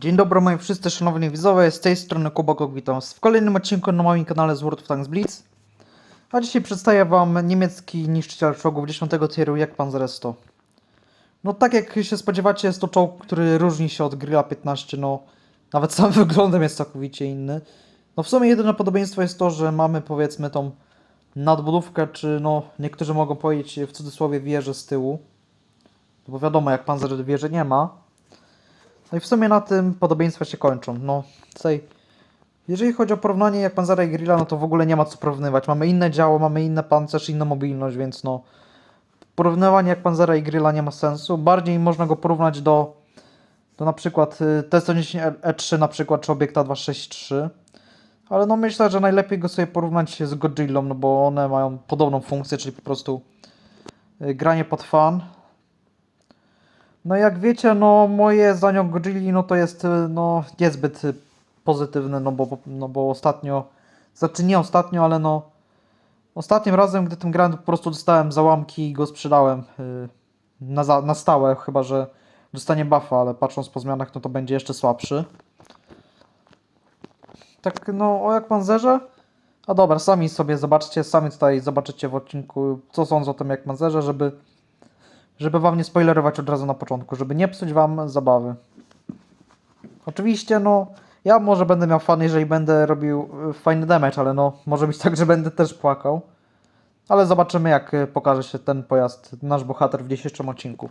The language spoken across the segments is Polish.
Dzień dobry moi wszyscy szanowni widzowie, z tej strony Kubok witam was w kolejnym odcinku na moim kanale z World of Tanks Blitz. A dzisiaj przedstawię wam niemiecki niszczyciel czołgów 10 tieru jak Panzer 100. No tak jak się spodziewacie jest to czołg, który różni się od Grilla 15, no nawet sam wyglądem jest całkowicie inny. No w sumie jedyne podobieństwo jest to, że mamy powiedzmy tą nadbudówkę, czy no niektórzy mogą powiedzieć w cudzysłowie wieżę z tyłu. No Bo wiadomo jak Panzer wieży nie ma. No i w sumie na tym podobieństwa się kończą. No, tutaj, jeżeli chodzi o porównanie jak Panzera i Grilla, no to w ogóle nie ma co porównywać. Mamy inne działo, mamy inne pancerz, inną mobilność, więc no, porównywanie jak Panzera i Grilla nie ma sensu. Bardziej można go porównać do, do na przykład y, T-110 E3 na przykład, czy Obiekta 263. Ale no myślę, że najlepiej go sobie porównać z Godzillą, no bo one mają podobną funkcję, czyli po prostu y, granie pod fan, no jak wiecie, no moje zdanie o Godzilli, no to jest y, no niezbyt y, pozytywne, no bo, no bo ostatnio, znaczy nie ostatnio, ale no ostatnim razem, gdy tym grałem, po prostu dostałem załamki i go sprzedałem y, na, za, na stałe, chyba że dostanie buffa, ale patrząc po zmianach, no to będzie jeszcze słabszy. Tak, no o jak panzerze? A dobra, sami sobie zobaczcie, sami tutaj zobaczycie w odcinku, co sądzą o tym jak panzerze, żeby żeby wam nie spoilerować od razu na początku, żeby nie psuć wam zabawy. Oczywiście, no, ja może będę miał fan, jeżeli będę robił y, fajny damage, ale no, może być tak, że będę też płakał. Ale zobaczymy, jak y, pokaże się ten pojazd, nasz bohater w dzisiejszym odcinku.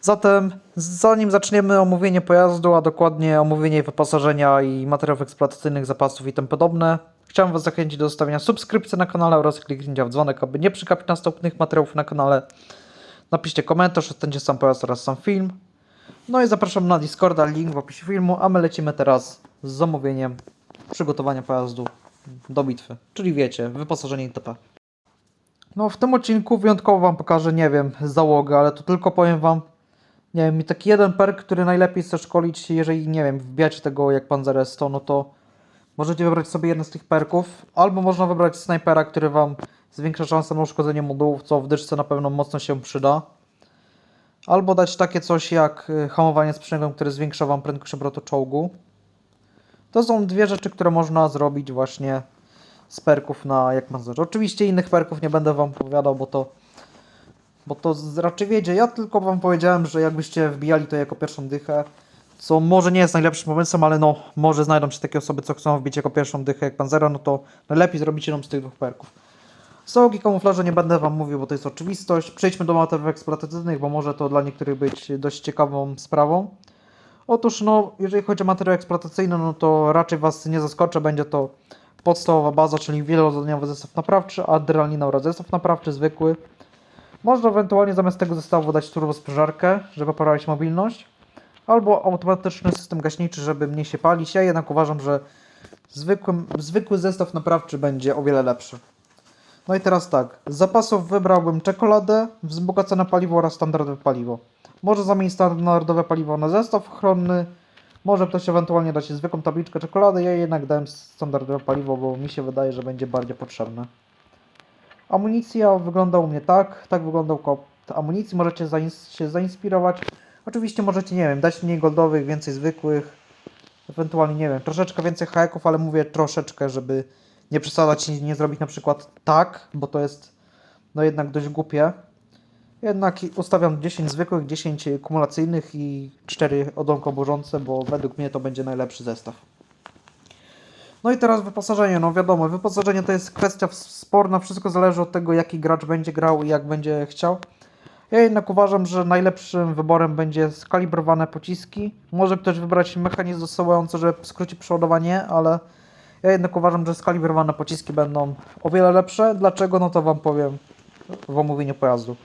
Zatem, zanim zaczniemy omówienie pojazdu, a dokładnie omówienie wyposażenia i materiałów eksploatacyjnych, zapasów i tym podobne, chciałem Was zachęcić do zostawienia subskrypcji na kanale oraz kliknięcia w dzwonek, aby nie przegapić następnych materiałów na kanale. Napiszcie komentarz, ocencie sam pojazd oraz sam film. No i zapraszam na Discorda, link w opisie filmu, a my lecimy teraz z zamówieniem przygotowania pojazdu do bitwy. Czyli wiecie, wyposażenie itp. No w tym odcinku wyjątkowo Wam pokażę, nie wiem, załogę, ale to tylko powiem Wam, nie wiem, taki jeden perk, który najlepiej chce szkolić, jeżeli, nie wiem, wbijacie tego jak Panzer 100, no to możecie wybrać sobie jeden z tych perków, albo można wybrać snajpera, który Wam zwiększa szansę na uszkodzenie modułów, co w dyszce na pewno mocno się przyda. Albo dać takie coś jak y, hamowanie sprzęgłem, które zwiększa Wam prędkość obrotu czołgu. To są dwie rzeczy, które można zrobić właśnie z perków na jak Panzer. Oczywiście innych perków nie będę Wam opowiadał, bo to bo to raczej wiedzie. Ja tylko Wam powiedziałem, że jakbyście wbijali to jako pierwszą dychę, co może nie jest najlepszym pomysłem, ale no, może znajdą się takie osoby, co chcą wbić jako pierwszą dychę jak Panzera, no to najlepiej zrobić jedną z tych dwóch perków. Załogi kamuflaże nie będę Wam mówił, bo to jest oczywistość. Przejdźmy do materiałów eksploatacyjnych, bo może to dla niektórych być dość ciekawą sprawą. Otóż, no, jeżeli chodzi o materiał eksploatacyjny, no to raczej Was nie zaskoczę. Będzie to podstawowa baza, czyli wielozadaniowy zestaw naprawczy, adrenalina oraz zestaw naprawczy zwykły. Można ewentualnie zamiast tego zestawu dać turbosprężarkę, żeby poprawić mobilność, albo automatyczny system gaśniczy, żeby mniej się palić. Ja jednak uważam, że zwykłym, zwykły zestaw naprawczy będzie o wiele lepszy. No i teraz tak, z zapasów wybrałbym czekoladę, wzbogacone paliwo oraz standardowe paliwo. Może zamienić standardowe paliwo na zestaw ochronny, może ktoś ewentualnie dać zwykłą tabliczkę czekolady, ja jednak dałem standardowe paliwo, bo mi się wydaje, że będzie bardziej potrzebne. Amunicja wygląda u mnie tak, tak wyglądał kop amunicji, możecie zains- się zainspirować. Oczywiście możecie, nie wiem, dać mniej goldowych, więcej zwykłych, ewentualnie, nie wiem, troszeczkę więcej hajaków, ale mówię troszeczkę, żeby nie przesadzać i nie zrobić na przykład tak, bo to jest no jednak dość głupie. Jednak ustawiam 10 zwykłych, 10 kumulacyjnych i 4 odłamko burzące, bo według mnie to będzie najlepszy zestaw. No i teraz wyposażenie, no wiadomo, wyposażenie to jest kwestia sporna, wszystko zależy od tego jaki gracz będzie grał i jak będzie chciał. Ja jednak uważam, że najlepszym wyborem będzie skalibrowane pociski. Może ktoś wybrać mechanizm dosyłający, żeby skrócić przeładowanie, ale ja jednak uważam, że skalibrowane pociski będą o wiele lepsze. Dlaczego? No to Wam powiem w omówieniu pojazdu.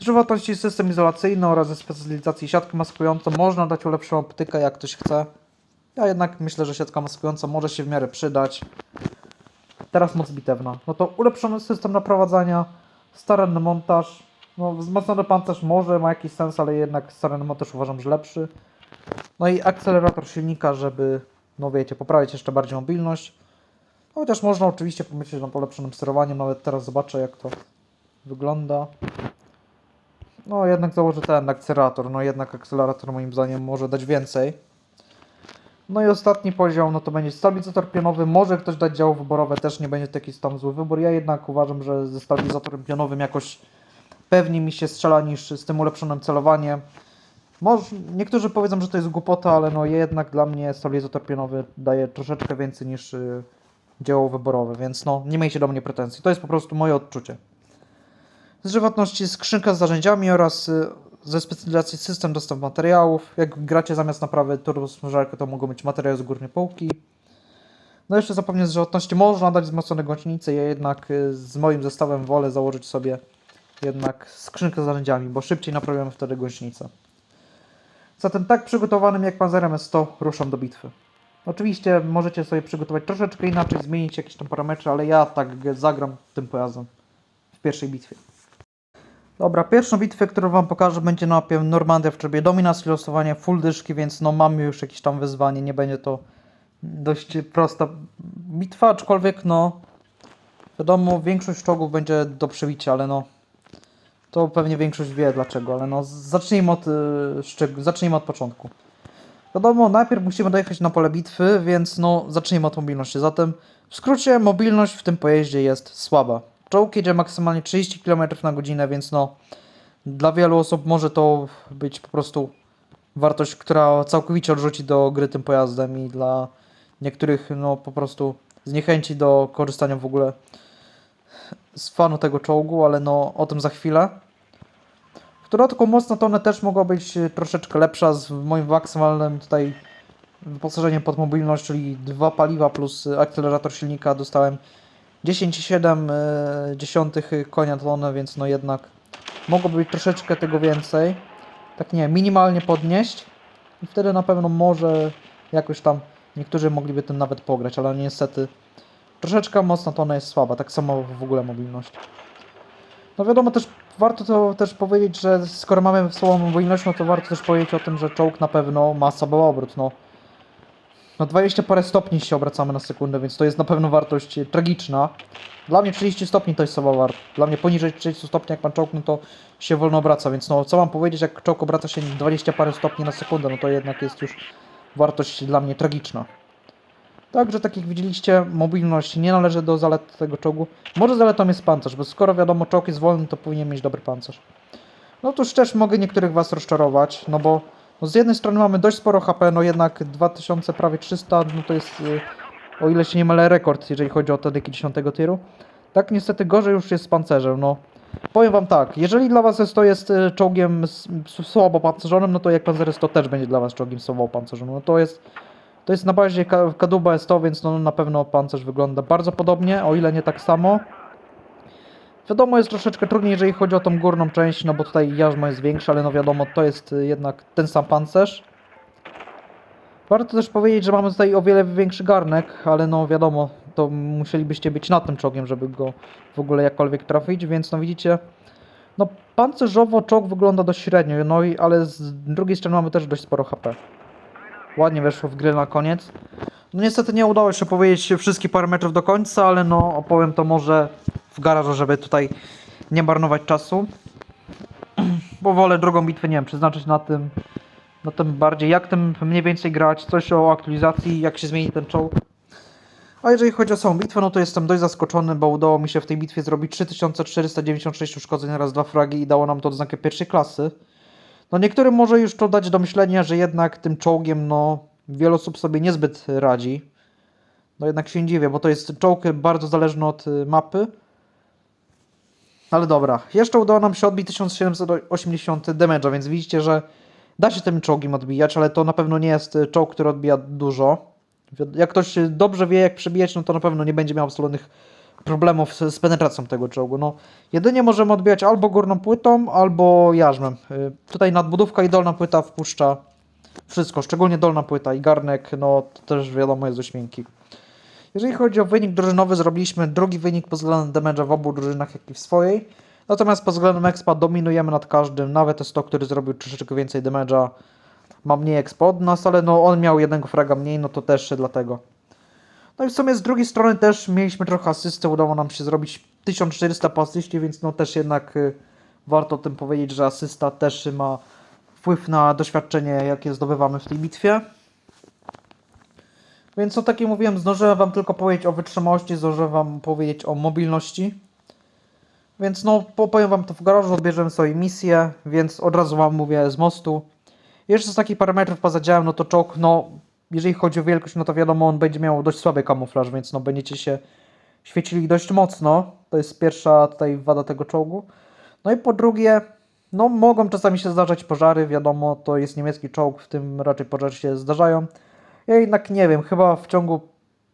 Żywotności system izolacyjny oraz ze specjalizacji siatkę maskującą. Można dać lepszą optykę, jak ktoś chce. Ja jednak myślę, że siatka maskująca może się w miarę przydać. Teraz moc bitewna. No to ulepszony system naprowadzania, staranny montaż. No, wzmocniony pancerz może ma jakiś sens, ale jednak staranny montaż uważam, że lepszy. No i akcelerator silnika, żeby, no wiecie, poprawić jeszcze bardziej mobilność. No, Chociaż można oczywiście pomyśleć nad polepszonym sterowaniem, nawet teraz zobaczę jak to wygląda. No jednak założę ten akcelerator, no jednak akcelerator moim zdaniem może dać więcej. No i ostatni poziom, no to będzie stabilizator pionowy. Może ktoś dać działo wyborowe, też nie będzie to jakiś tam zły wybór. Ja jednak uważam, że ze stabilizatorem pionowym jakoś pewniej mi się strzela niż z tym ulepszonym celowaniem. Może, niektórzy powiedzą, że to jest głupota, ale no jednak dla mnie stabilizator pionowy daje troszeczkę więcej niż y, dzieło wyborowe, więc no nie miejcie do mnie pretensji. To jest po prostu moje odczucie. Z żywotności skrzynka z narzędziami oraz y, ze specjalizacji system dostaw materiałów. Jak gracie zamiast naprawy turbosmierzarkę, to mogą być materiały z górnej półki. No jeszcze zapewne z żywotności można dać wzmocnione gąsienice, ja jednak y, z moim zestawem wolę założyć sobie jednak skrzynkę z narzędziami, bo szybciej naprawiamy wtedy gąsienicę. Zatem tak przygotowanym jak Panzerem S100 ruszam do bitwy. Oczywiście możecie sobie przygotować troszeczkę inaczej, zmienić jakieś tam parametry, ale ja tak zagram tym pojazdem w pierwszej bitwie. Dobra, pierwszą bitwę, którą Wam pokażę, będzie na mapie Normandia w trybie dominacji, losowanie full dyszki, więc no mamy już jakieś tam wyzwanie, nie będzie to dość prosta bitwa, aczkolwiek no wiadomo, większość czołgów będzie do przebicia, ale no to pewnie większość wie dlaczego, ale no zacznijmy od, y, zacznijmy od początku. Wiadomo, najpierw musimy dojechać na pole bitwy, więc no zacznijmy od mobilności. Zatem w skrócie mobilność w tym pojeździe jest słaba. Czołg jedzie maksymalnie 30 km na godzinę, więc no dla wielu osób może to być po prostu wartość, która całkowicie odrzuci do gry tym pojazdem i dla niektórych no po prostu zniechęci do korzystania w ogóle z fanu tego czołgu, ale no o tym za chwilę. Dodatku mocna tona też mogła być e, troszeczkę lepsza z moim maksymalnym tutaj wyposażeniem pod mobilność, czyli dwa paliwa plus e, akcelerator silnika dostałem 10,7 konia na tonę, więc no jednak mogłoby być troszeczkę tego więcej. Tak nie, minimalnie podnieść i wtedy na pewno może jakoś tam niektórzy mogliby tym nawet pograć, ale niestety troszeczkę mocna tona jest słaba, tak samo w ogóle mobilność. No wiadomo też, warto to też powiedzieć, że skoro mamy słabą mobilność, no to warto też powiedzieć o tym, że czołg na pewno ma słaby obrót, no. No 20 parę stopni się obracamy na sekundę, więc to jest na pewno wartość e, tragiczna. Dla mnie 30 stopni to jest słaba wartość. Dla mnie poniżej 30 stopni, jak pan czołg, no to się wolno obraca, więc no co mam powiedzieć, jak czołg obraca się 20 parę stopni na sekundę, no to jednak jest już wartość dla mnie tragiczna. Także tak jak widzieliście, mobilność nie należy do zalet tego czołgu. Może zaletą jest pancerz, bo skoro wiadomo czołg jest wolny, to powinien mieć dobry pancerz. No tuż też mogę niektórych was rozczarować, no bo no z jednej strony mamy dość sporo HP, no jednak 2000, prawie 300, no to jest, y, o ile się nie mylę, rekord, jeżeli chodzi o tedyki 10 tiru. Tak niestety gorzej już jest z pancerzem, no. Powiem wam tak, jeżeli dla was jest to jest y, czołgiem s- s- słabo pancerzonym, no to jak Panzer jest to też będzie dla was czołgiem słabo pancerzonym. No to jest, to jest na bazie Ka- Kaduba S100, więc no na pewno pancerz wygląda bardzo podobnie, o ile nie tak samo. Wiadomo, jest troszeczkę trudniej, jeżeli chodzi o tą górną część, no bo tutaj jarzmo jest większe, ale no wiadomo, to jest y, jednak ten sam pancerz. Warto też powiedzieć, że mamy tutaj o wiele większy garnek, ale no wiadomo, to musielibyście być nad tym czołgiem, żeby go w ogóle jakkolwiek trafić, więc no widzicie, no pancerzowo czołg wygląda dość średnio, no i ale z drugiej strony mamy też dość sporo HP. Ładnie weszło w grę na koniec. No niestety nie udało się powiedzieć wszystkich parametrów do końca, ale no opowiem to może w garażu, żeby tutaj nie marnować czasu. Bo wolę drugą bitwę, nie wiem, przeznaczyć na tym, na tym bardziej, jak tym mniej więcej grać, coś o aktualizacji, jak się zmieni ten czołg. A jeżeli chodzi o samą bitwę, no to jestem dość zaskoczony, bo udało mi się w tej bitwie zrobić 3496 uszkodzeń oraz dwa fragi i dało nam to odznakę pierwszej klasy. No niektórym może już to dać do myślenia, że jednak tym czołgiem, no wiele osób sobie niezbyt radzi. No jednak się nie dziwię, bo to jest czołg bardzo zależny od y, mapy. Ale dobra, jeszcze udało nam się odbić 1780 damage'a, więc widzicie, że da się tym czołgiem odbijać, ale to na pewno nie jest y, czołg, który odbija dużo. Jak ktoś dobrze wie, jak przebijać, no to na pewno nie będzie miał absolutnych problemów z, z penetracją tego czołgu. No, jedynie możemy odbijać albo górną płytą, albo jarzmem. Y, Tutaj nadbudówka i dolna płyta wpuszcza wszystko, szczególnie dolna płyta i garnek, no to też wiadomo jest dość. Jeżeli chodzi o wynik drużynowy, zrobiliśmy drugi wynik pod względem damage'a w obu drużynach, jak i w swojej. Natomiast pod względem expa dominujemy nad każdym, nawet jest to, który zrobił troszeczkę więcej damage'a. Ma mniej expa od nas, ale no on miał jednego fraga mniej, no to też dlatego. No i w sumie z drugiej strony też mieliśmy trochę asysty, udało nam się zrobić 1400 po asyście, więc no też jednak y, warto o tym powiedzieć, że asysta też ma wpływ na doświadczenie, jakie zdobywamy w tej bitwie. Więc co tak jak mówiłem, zdążyłem wam tylko powiedzieć o wytrzymałości, zdążyłem wam powiedzieć o mobilności. Więc no, powiem wam to w garażu, odbierzemy sobie misję, więc od razu wam mówię z mostu. Jeszcze z takich parametrów poza działem, no to czołg, no, jeżeli chodzi o wielkość, no to wiadomo, on będzie miał dość słaby kamuflaż, więc no, będziecie się świecili dość mocno. To jest pierwsza tutaj wada tego czołgu. No i po drugie, no mogą czasami się zdarzać pożary, wiadomo, to jest niemiecki czołg, w tym raczej pożary się zdarzają. Ja jednak nie wiem, chyba w ciągu,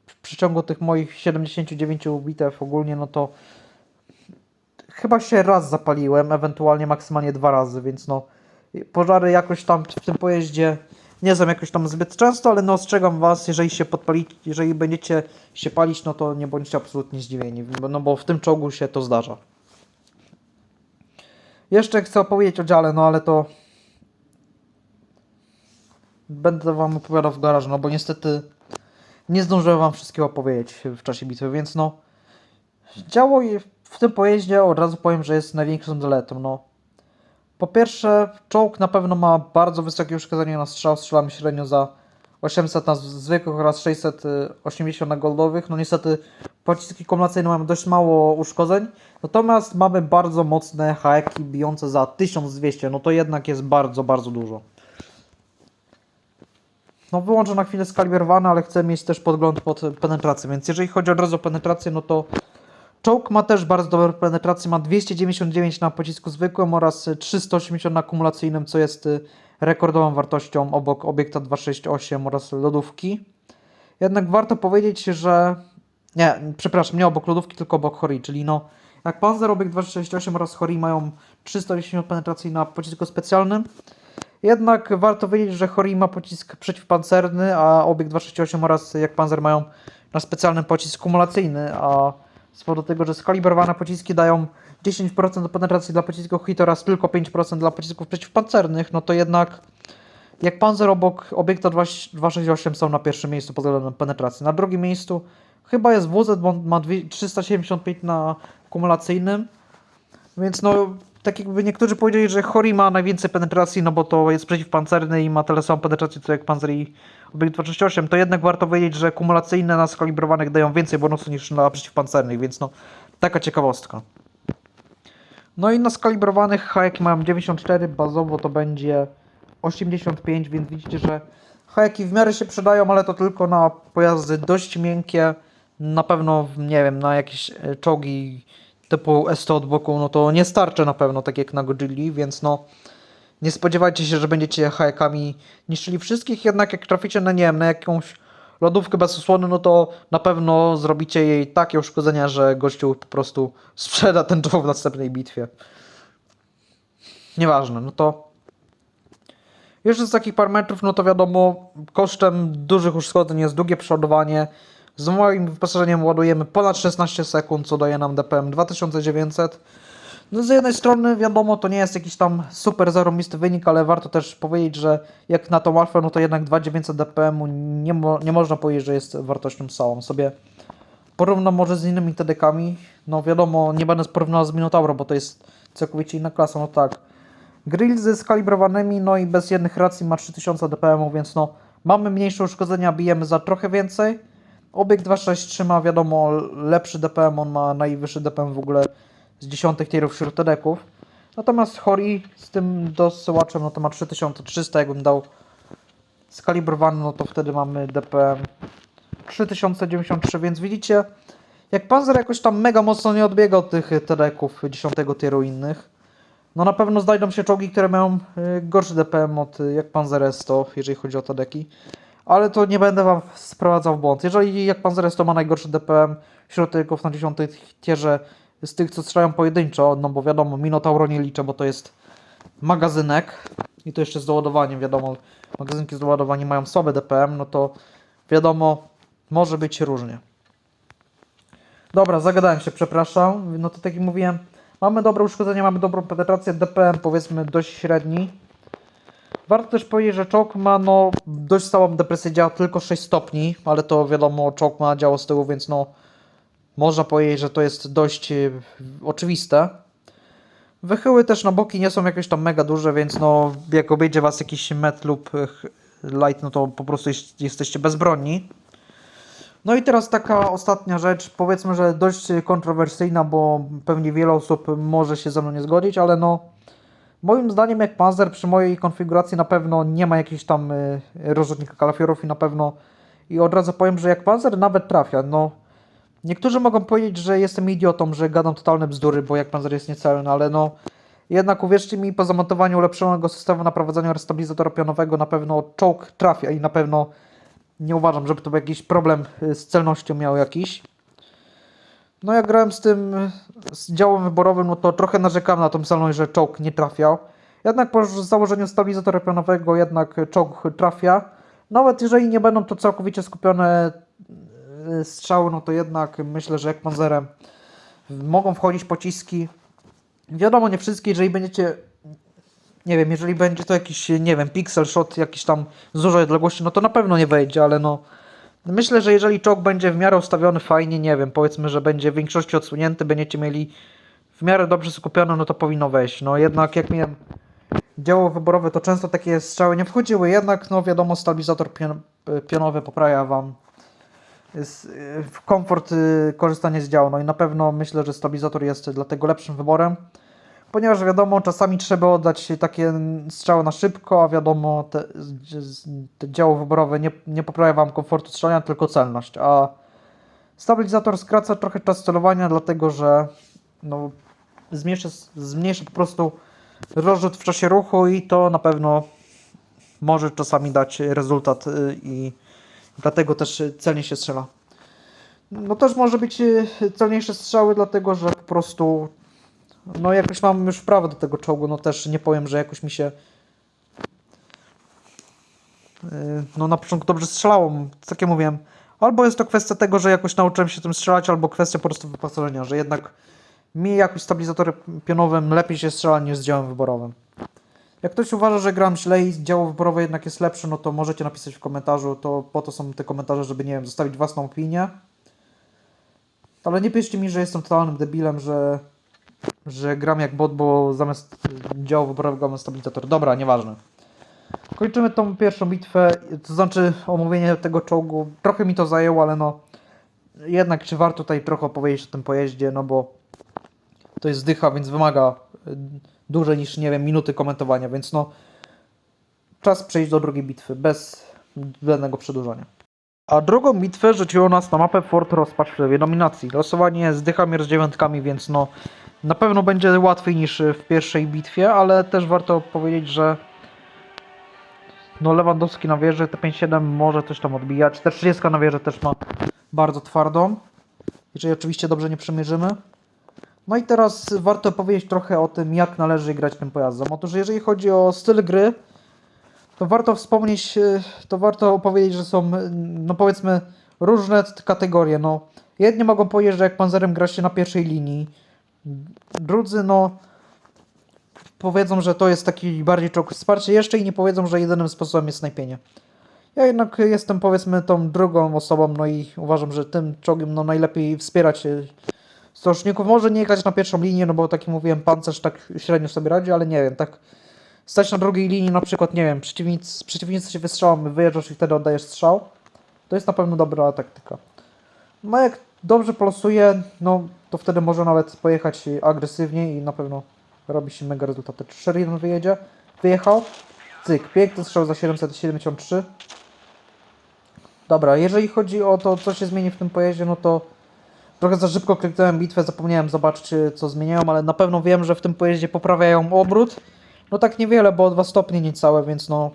w przeciągu tych moich 79 bitew ogólnie, no to chyba się raz zapaliłem, ewentualnie maksymalnie dwa razy, więc no pożary jakoś tam w tym pojeździe nie są jakoś tam zbyt często, ale no ostrzegam was, jeżeli się podpalić, jeżeli będziecie się palić, no to nie bądźcie absolutnie zdziwieni, no bo w tym czołgu się to zdarza. Jeszcze chcę opowiedzieć o dziale, no ale to będę wam opowiadał w garażu, no bo niestety nie zdążyłem wam wszystkiego opowiedzieć w czasie bitwy, więc no działo w tym pojeździe od razu powiem, że jest największą zaletą, no. Po pierwsze, czołg na pewno ma bardzo wysokie uszkodzenie na strzał, strzelamy średnio za 800 na zwykłych oraz 680 na goldowych. No niestety pociski kumulacyjne mają dość mało uszkodzeń, natomiast mamy bardzo mocne haeki bijące za 1200, no to jednak jest bardzo, bardzo dużo. No wyłączę na chwilę skalibrowane, ale chcę mieć też podgląd pod penetrację, więc jeżeli chodzi od razu o penetrację, no to czołg ma też bardzo dobrą penetrację, ma 299 na pocisku zwykłym oraz y, 380 na kumulacyjnym, co jest y, rekordową wartością obok obiekta 268 oraz lodówki. Jednak warto powiedzieć, że nie, przepraszam, nie obok lodówki, tylko obok Hori, czyli no jak Panzer, obiekt 268 oraz Hori mają 310 penetracji na pocisku specjalnym, jednak warto wiedzieć, że Hori ma pocisk przeciwpancerny, a obiekt 268 oraz jak Panzer mają na specjalnym pocisk kumulacyjny, a z powodu tego, że skalibrowane pociski dają 10% do penetracji dla pocisków hit oraz tylko 5% dla pocisków przeciwpancernych, no to jednak jak Panzer obok obiekta 2 268 są na pierwszym miejscu pod względem penetracji. Na drugim miejscu chyba jest WZ, bo ma dwie- 375 na kumulacyjnym, więc no, tak jakby niektórzy powiedzieli, że Hori ma najwięcej penetracji, no bo to jest przeciwpancerny i ma tyle samą penetrację co jak Panzer i obiekt 238, to jednak warto wiedzieć, że kumulacyjne na skalibrowanych dają więcej bonusu niż na przeciwpancernych, więc no, taka ciekawostka. No i na skalibrowanych hajeki mają 94, bazowo to będzie 85, więc widzicie, że hajeki w miarę się przydają, ale to tylko na pojazdy dość miękkie. Na pewno, nie wiem, na jakieś e, czołgi typu S100 od boku, no to nie starczy na pewno, tak jak na Godzilli, więc no nie spodziewajcie się, że będziecie hajekami niszczyli wszystkich, jednak jak traficie na, nie wiem, na jakąś lodówkę bez osłony, no to na pewno zrobicie jej takie uszkodzenia, że gościu po prostu sprzeda ten czołg w następnej bitwie. Nieważne, no to jeszcze z takich parametrów, no to wiadomo, kosztem dużych uszkodzeń jest długie przeładowanie. Z moim wyposażeniem ładujemy ponad 16 sekund, co daje nam DPM 2900. No z jednej strony wiadomo, to nie jest jakiś tam super zarobisty wynik, ale warto też powiedzieć, że jak na tą alfę, no to jednak 2900 DPM nie, mo nie można powiedzieć, że jest wartością całą. Sobie porównam może z innymi TDK-ami. No wiadomo, nie będę porównywał z Minotauro, bo to jest całkowicie inna klasa, no tak. Grill ze skalibrowanymi, no i bez jednych racji ma 3000 DPM, więc no mamy mniejsze uszkodzenia, bijemy za trochę więcej. Obiekt 263 ma wiadomo lepszy DPM, on ma najwyższy DPM w ogóle z dziesiątych tierów wśród TD-ków. Natomiast Hori z tym dosyłaczem, no to ma 3300, jakbym dał skalibrowany, no to wtedy mamy DPM 3093, więc widzicie, jak Panzer jakoś tam mega mocno nie odbiega od tych TD-ków 10 tieru innych, no na pewno znajdą się czołgi, które mają y, gorszy DPM od y, jak Panzer S100, jeżeli chodzi o TD-ki. Ale to nie będę wam sprowadzał w błąd. Jeżeli jak Panzer S100 ma najgorszy DPM wśród tyków na 10 tierze z tych, co strzelają pojedynczo, no bo wiadomo, Minotauro nie liczę, bo to jest magazynek i to jeszcze z doładowaniem, wiadomo, magazynki z doładowaniem mają słabe DPM, no to wiadomo, może być różnie. Dobra, zagadałem się, przepraszam. No to tak jak mówiłem, mamy dobre uszkodzenie, mamy dobrą penetrację, DPM powiedzmy dość średni. Warto też powiedzieć, że czołg ma no dość stałą depresję, działa tylko 6 stopni, ale to wiadomo, czołg ma działo z tyłu, więc no można powiedzieć, że to jest dość e, oczywiste. Wychyły też na boki nie są jakieś tam mega duże, więc no jak obejdzie was jakiś met lub ch- light, no to po prostu jest, jesteście bezbronni. No i teraz taka ostatnia rzecz, powiedzmy, że dość kontrowersyjna, bo pewnie wiele osób może się ze mną nie zgodzić, ale no moim zdaniem jak Panzer przy mojej konfiguracji na pewno nie ma jakichś tam y, rozrzutnika kalafiorów i na pewno i od razu powiem, że jak Panzer nawet trafia, no niektórzy mogą powiedzieć, że jestem idiotą, że gadam totalne bzdury, bo jak Panzer jest niecelny, ale no jednak uwierzcie mi, po zamontowaniu ulepszonego systemu naprowadzenia restabilizatora pionowego na pewno czołg trafia i na pewno nie uważam, żeby to był jakiś problem y, z celnością miał jakiś. No jak grałem z tym z działem wyborowym, no to trochę narzekałem na tą celność, że czołg nie trafiał. Jednak po założeniu stabilizatora pionowego jednak czołg trafia. Nawet jeżeli nie będą to całkowicie skupione strzały, no to jednak myślę, że jak panzerem mogą wchodzić pociski. Wiadomo, nie wszystkie, jeżeli będziecie nie wiem, jeżeli będzie to jakiś, nie wiem, pixel shot jakiś tam z dużej odległości, no to na pewno nie wejdzie, ale no myślę, że jeżeli czołg będzie w miarę ustawiony fajnie, nie wiem, powiedzmy, że będzie w większości odsunięty, będziecie mieli w miarę dobrze skupione, no to powinno wejść. No jednak jak miałem działo wyborowe, to często takie strzały nie wchodziły, jednak no wiadomo, stabilizator pion pionowy poprawia Wam komfort y, korzystania z działu. No i na pewno myślę, że stabilizator jest dlatego lepszym wyborem. Ponieważ wiadomo, czasami trzeba oddać takie strzały na szybko, a wiadomo, te, te działo wyborowe nie, nie poprawia Wam komfortu strzelania, tylko celność. A stabilizator skraca trochę czas celowania, dlatego że no, zmniejsza, zmniejsza po prostu rozrzut w czasie ruchu i to na pewno może czasami dać rezultat y, i dlatego też celnie się strzela. No też może być y, celniejsze strzały, dlatego że po prostu no jakoś mam już wprawę do tego czołgu, no też nie powiem, że jakoś mi się yy, no na początku dobrze strzelało, tak jak mówiłem. Albo jest to kwestia tego, że jakoś nauczyłem się tym strzelać, albo kwestia po prostu wyposażenia, że jednak mi jakoś stabilizatorem pionowym lepiej się strzela niż z działem wyborowym. Jak ktoś uważa, że gram źle i działo wyborowe jednak jest lepsze, no to możecie napisać w komentarzu, to po to są te komentarze, żeby nie wiem, zostawić własną opinię. Ale nie piszcie mi, że jestem totalnym debilem, że że gram jak bot, bo zamiast działu wyborowego mam stabilizator. Dobra, nieważne. Kończymy tą pierwszą bitwę, to znaczy omówienie tego czołgu. Trochę mi to zajęło, ale no jednak czy warto tutaj trochę opowiedzieć o tym pojeździe, no bo to jest dycha, więc wymaga dłużej niż, nie wiem, minuty komentowania, więc no czas przejść do drugiej bitwy bez zbędnego przedłużania. A drugą bitwę rzuciło nas na mapę Fort Rozpacz w lewej nominacji. Losowanie z dychami z dziewiątkami, więc no na pewno będzie łatwiej niż w pierwszej bitwie, ale też warto powiedzieć, że no Lewandowski na wieży, T57 może coś tam odbijać. T30 na wieży też ma bardzo twardą, jeżeli oczywiście dobrze nie przemierzymy. No i teraz warto powiedzieć trochę o tym, jak należy grać tym pojazdem. Otóż jeżeli chodzi o styl gry, to warto wspomnieć, e, to warto powiedzieć, że są, no powiedzmy, różne kategorie. No, jedni mogą powiedzieć, że jak panzerem gra się na pierwszej linii, drudzy, no, powiedzą, że to jest taki bardziej czołg wsparcie, jeszcze inni powiedzą, że jedynym sposobem jest snajpienie. Ja jednak jestem, powiedzmy, tą drugą osobą, no i uważam, że tym czołgiem, no, najlepiej wspierać e, sojuszników. Może nie jechać na pierwszą linię, no bo tak jak mówiłem, pancerz tak średnio sobie radzi, ale nie wiem, tak stać na drugiej linii, na przykład, nie wiem, przeciwnicy, przeciwnicy się wystrzałą, wyjeżdżasz i wtedy oddajesz strzał. To jest na pewno dobra taktyka. No jak dobrze polosuje, no to wtedy może nawet pojechać agresywnie i na pewno robi się mega rezultaty. Sheridan wyjedzie, wyjechał, cyk, piękny strzał za 773. Dobra, jeżeli chodzi o to, co się zmieni w tym pojeździe, no to trochę za szybko kliknąłem bitwę, zapomniałem zobaczyć, co zmieniają, ale na pewno wiem, że w tym pojeździe poprawiają obrót. No tak niewiele, bo o 2 stopnie niecałe, więc no...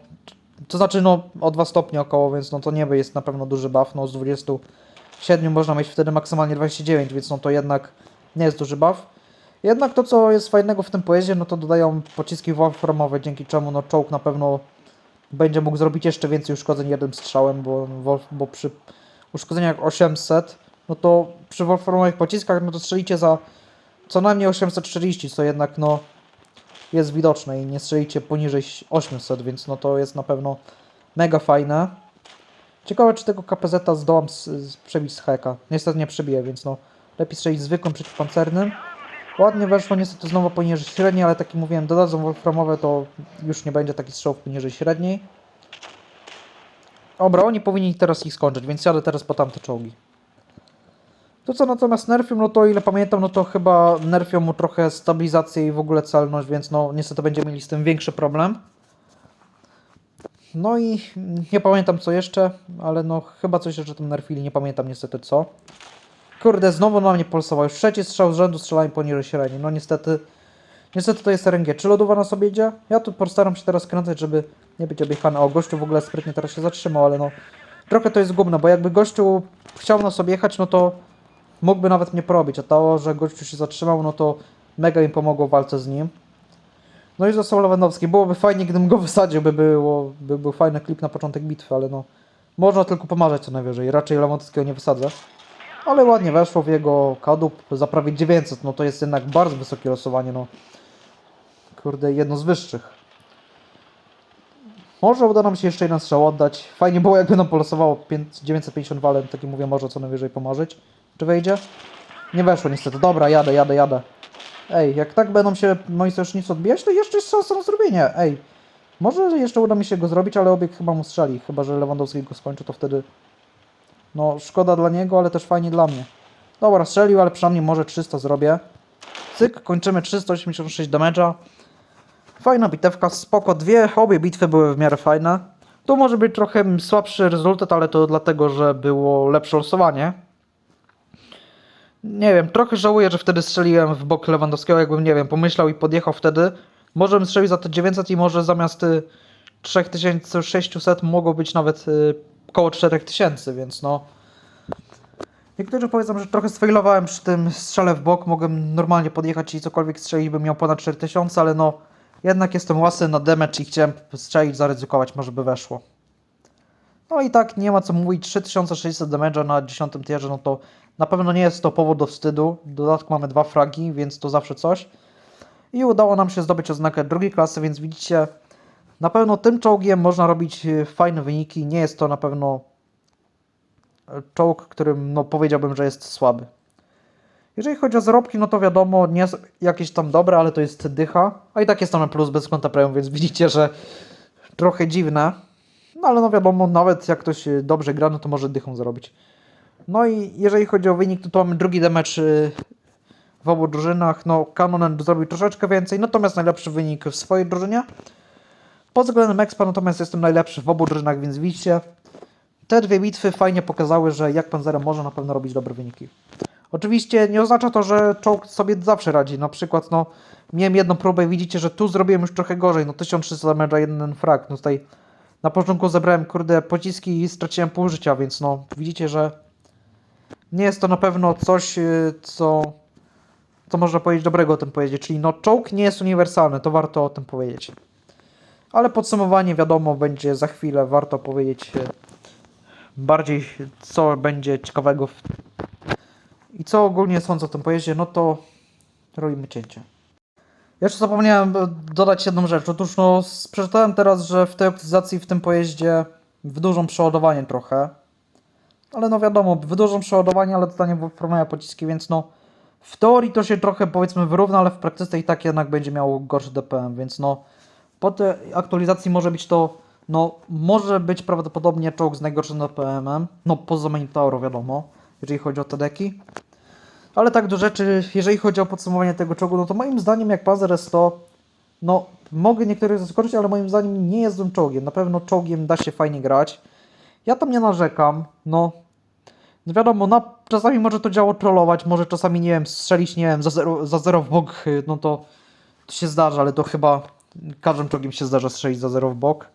To znaczy, no, o 2 stopnie około, więc no to nie jest na pewno duży buff, no z 27 można mieć wtedy maksymalnie 29, więc no to jednak nie jest duży buff. Jednak to, co jest fajnego w tym pojeździe, no to dodają pociski wolframowe, dzięki czemu no czołg na pewno będzie mógł zrobić jeszcze więcej uszkodzeń jednym strzałem, bo, bo przy uszkodzeniach 800, no to przy wolframowych pociskach, no to strzelicie za co najmniej 840, co jednak no jest widoczne i nie strzelicie poniżej 800, więc no to jest na pewno mega fajne. Ciekawe, czy tego KPZ zdołam z, z, przebić z heka. Niestety nie przebiję, więc no lepiej strzelić zwykłym przeciwpancernym. Ładnie weszło niestety znowu poniżej średniej, ale tak jak mówiłem, dodadzą wolframowe, to już nie będzie takich strzałów poniżej średniej. Dobra, oni powinni teraz ich skończyć, więc jadę teraz po tamte czołgi. To co natomiast nerfią, no to ile pamiętam, no to chyba nerfią mu trochę stabilizację i w ogóle celność, więc no niestety będziemy mieli z tym większy problem. No i nie pamiętam co jeszcze, ale no chyba coś jeszcze tam nerfili, nie pamiętam niestety co. Kurde, znowu na mnie pulsował, już trzeci strzał z rzędu strzelałem poniżej średniej, no niestety... Niestety to jest RNG. Czy lodowa na sobie idzie? Ja tu postaram się teraz kręcać, żeby nie być objechany. O, gościu w ogóle sprytnie teraz się zatrzymał, ale no... Trochę to jest gubne, bo jakby gościu chciał nas objechać, no to mógłby nawet mnie porobić, a to, że gościu się zatrzymał, no to mega mi pomogło w walce z nim. No i został Lewandowski. Byłoby fajnie, gdybym go wysadził, by, było, by był fajny klip na początek bitwy, ale no... Można tylko pomarzać co najwyżej. Raczej Lewandowskiego nie wysadzę. Ale ładnie weszło w jego kadłub za prawie 900, no to jest jednak bardzo wysokie losowanie, no. Kurde, jedno z wyższych. Może uda nam się jeszcze jeden strzał oddać. Fajnie było, jakby nam polosowało 5, 950 walem, taki mówię, może co najwyżej pomarzyć. Czy wejdzie? Nie weszło niestety. Dobra, jadę, jadę, jadę. Ej, jak tak będą się moi sojusznicy odbijać, to jeszcze jest szansa na zrobienie. Ej, może jeszcze uda mi się go zrobić, ale obieg chyba mu strzeli. Chyba, że Lewandowski go skończy, to wtedy... No, szkoda dla niego, ale też fajnie dla mnie. Dobra, strzelił, ale przynajmniej może 300 zrobię. Cyk, kończymy 386 damage'a. Fajna bitewka, spoko. Dwie, obie bitwy były w miarę fajne. Tu może być trochę słabszy rezultat, ale to dlatego, że było lepsze losowanie. Nie wiem, trochę żałuję, że wtedy strzeliłem w bok Lewandowskiego, jakbym, nie wiem, pomyślał i podjechał wtedy. Może bym strzelił za te 900 i może zamiast y, 3600 mogło być nawet y, koło 4000, więc no... Niektórzy powiedzą, że trochę sfailowałem przy tym strzale w bok, mogłem normalnie podjechać i cokolwiek strzelić, bym miał ponad 4000, ale no... Jednak jestem łasy na damage i chciałem strzelić, zaryzykować, może by weszło. No i tak, nie ma co mówić, 3600 damage'a na 10 tierze, no to na pewno nie jest to powód do wstydu. W dodatku mamy dwa fragi, więc to zawsze coś. I udało nam się zdobyć oznakę drugiej klasy, więc widzicie, na pewno tym czołgiem można robić e, fajne wyniki. Nie jest to na pewno e, czołg, którym no, powiedziałbym, że jest słaby. Jeżeli chodzi o zarobki, no to wiadomo, nie jest jakieś tam dobre, ale to jest dycha. A i tak jest to na plus bez konta premium, więc widzicie, że trochę dziwne. No ale no wiadomo, nawet jak ktoś e, dobrze gra, no to może dychą zarobić. No i jeżeli chodzi o wynik, to, to mamy drugi damage y, w obu drużynach. No, Canonen zrobił troszeczkę więcej, natomiast najlepszy wynik w swojej drużynie. Pod względem expa natomiast jestem najlepszy w obu drużynach, więc widzicie, te dwie bitwy fajnie pokazały, że jak Panzera może na pewno robić dobre wyniki. Oczywiście nie oznacza to, że czołg sobie zawsze radzi. Na przykład, no, miałem jedną próbę i widzicie, że tu zrobiłem już trochę gorzej. No, 1300 damage'a, jeden frag. No tutaj na początku zebrałem, kurde, pociski i straciłem pół życia, więc no, widzicie, że nie jest to na pewno coś, y, co, co można powiedzieć dobrego o tym powiedzieć. Czyli no, czołg nie jest uniwersalny, to warto o tym powiedzieć. Ale podsumowanie wiadomo będzie za chwilę, warto powiedzieć y, bardziej co będzie ciekawego i co ogólnie sądzę o tym pojeździe, no to robimy cięcie. Jeszcze zapomniałem e, dodać jedną rzecz. Otóż no, przeczytałem teraz, że w tej optymizacji w tym pojeździe wydłużą przeładowanie trochę. Ale no wiadomo, wydłużą przeładowanie, ale dostanie wyformowane pociski, więc no w teorii to się trochę powiedzmy wyrówna, ale w praktyce i tak jednak będzie miało gorszy DPM, więc no po tej aktualizacji może być to, no może być prawdopodobnie czołg z najgorszym DPM-em, no poza Minotauro wiadomo, jeżeli chodzi o te deki. Ale tak do rzeczy, jeżeli chodzi o podsumowanie tego czołgu, no to moim zdaniem jak Panzer S100, no mogę niektórych zaskoczyć, ale moim zdaniem nie jest złym czołgiem. Na pewno czołgiem da się fajnie grać. Ja tam nie narzekam, no. No wiadomo, czasami może to działo trollować, może czasami, nie wiem, strzelić, nie wiem, za zero, za zero w bok, no to, to się zdarza, ale to chyba każdym czołgiem się zdarza strzelić za zero w bok.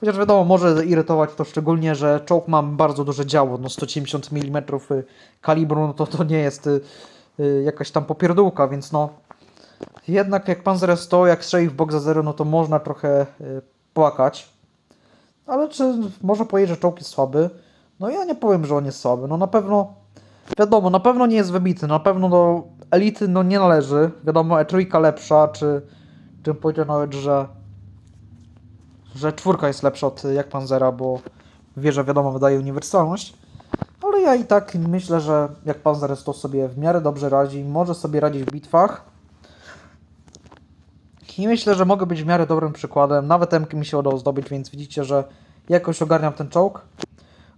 Chociaż wiadomo, może irytować to szczególnie, że czołg ma bardzo duże działo, no 170 mm kalibru, no to to nie jest y, y, jakaś tam popierdółka, więc no jednak jak Panzer S100, jak strzeli w bok za zero, no to można trochę y, płakać. Ale czy można powiedzieć, że czołg jest słaby? No ja nie powiem, że on jest słaby. No na pewno, wiadomo, na pewno nie jest wybity, na pewno do elity no nie należy. Wiadomo, E3 lepsza, czy, czy bym powiedział nawet, że że czwórka jest lepsza od jak Panzera, bo wieża wiadomo wydaje uniwersalność. Ale ja i tak myślę, że jak Panzer to sobie w miarę dobrze radzi, może sobie radzić w bitwach. I myślę, że mogę być w miarę dobrym przykładem. Nawet M mi się udało zdobyć, więc widzicie, że jakoś ogarniam ten czołg.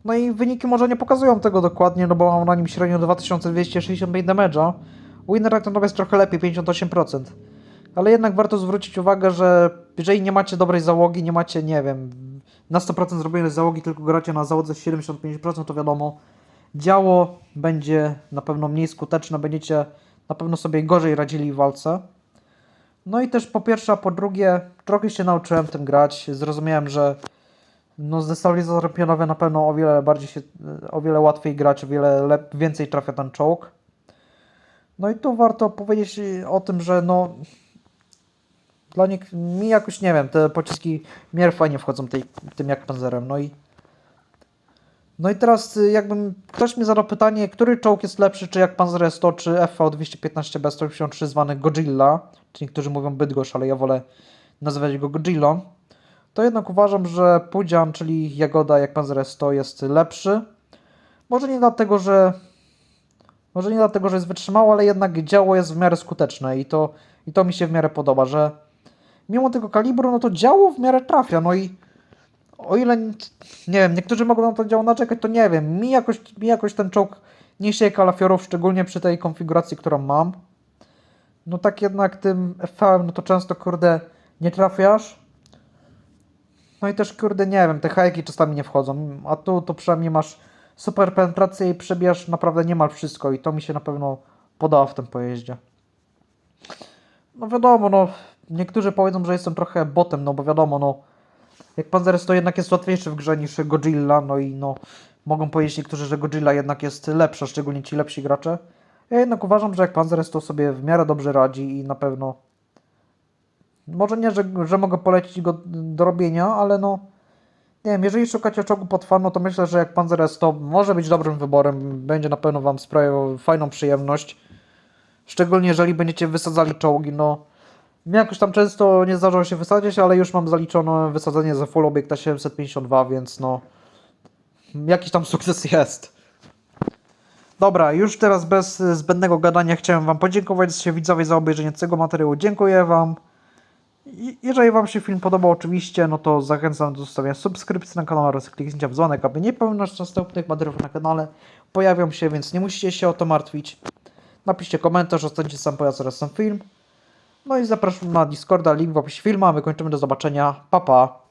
No i wyniki może nie pokazują tego dokładnie, no bo mam na nim średnio 2265 damage'a. Winrate to jest trochę lepiej, 58%. Ale jednak warto zwrócić uwagę, że jeżeli nie macie dobrej załogi, nie macie, nie wiem, na 100% zrobionej załogi, tylko gracie na załodze 75%, to wiadomo, działo będzie na pewno mniej skuteczne, będziecie na pewno sobie gorzej radzili w walce. No i też po pierwsze, a po drugie, trochę się nauczyłem tym grać. Zrozumiałem, że no z destabilizatorem pionowy na pewno o wiele bardziej się, o wiele łatwiej grać, o wiele lep- więcej trafia ten czołg. No i tu warto powiedzieć o tym, że no dla nich, mi jakoś nie wiem, te pociski w miarę fajnie wchodzą tej, tym jak panzerem. No i no i teraz y, jakbym ktoś mi zadał pytanie, który czołg jest lepszy, czy jak Panzer S100, czy FV215B183 zwany Godzilla, czy niektórzy mówią Bydgoszcz, ale ja wolę nazywać go Godzillą, to jednak uważam, że Pudzian, czyli Jagoda jak Panzer S100 jest lepszy. Może nie dlatego, że może nie dlatego, że jest wytrzymały, ale jednak działo jest w miarę skuteczne i to, i to mi się w miarę podoba, że mimo tego kalibru, no to działo w miarę trafia, no i o ile, nie wiem, niektórzy mogą na to działo naczekać, to nie wiem, mi jakoś, mi jakoś ten czołg nie sieje kalafiorów, szczególnie przy tej konfiguracji, którą mam. No tak jednak tym FV-em, no to często, kurde, nie trafiasz. No i też, kurde, nie wiem, te hajki czasami nie wchodzą, a tu to przynajmniej masz super penetrację i przebijasz naprawdę niemal wszystko i to mi się na pewno podoba w tym pojeździe. No wiadomo, no, niektórzy powiedzą, że jestem trochę botem, no bo wiadomo, no, jak Panzer to jednak jest łatwiejszy w grze niż Godzilla, no i no, mogą powiedzieć niektórzy, że Godzilla jednak jest lepsza, szczególnie ci lepsi gracze. Ja jednak uważam, że jak Panzer to sobie w miarę dobrze radzi i na pewno może nie, że, że mogę polecić go do robienia, ale no nie wiem, jeżeli szukacie czołgu pod to myślę, że jak Panzer to może być dobrym wyborem, będzie na pewno Wam sprawiał fajną przyjemność. Szczególnie jeżeli będziecie wysadzali czołgi, no mnie jakoś tam często nie zdarzało się wysadzić, ale już mam zaliczone wysadzenie za full obiekta 752, więc no jakiś tam sukces jest. Dobra, już teraz bez zbędnego gadania chciałem Wam podziękować się widzowie za obejrzenie tego materiału. Dziękuję Wam. Jeżeli Wam się film podobał oczywiście, no to zachęcam do zostawienia subskrypcji na kanał oraz kliknięcia w dzwonek, aby nie pominąć następnych materiałów na kanale. Pojawią się, więc nie musicie się o to martwić. Napiszcie komentarz, ocencie sam pojazd oraz sam film. No i zapraszam na Discorda, link w opisie filmu, a my kończymy do zobaczenia. Pa, pa.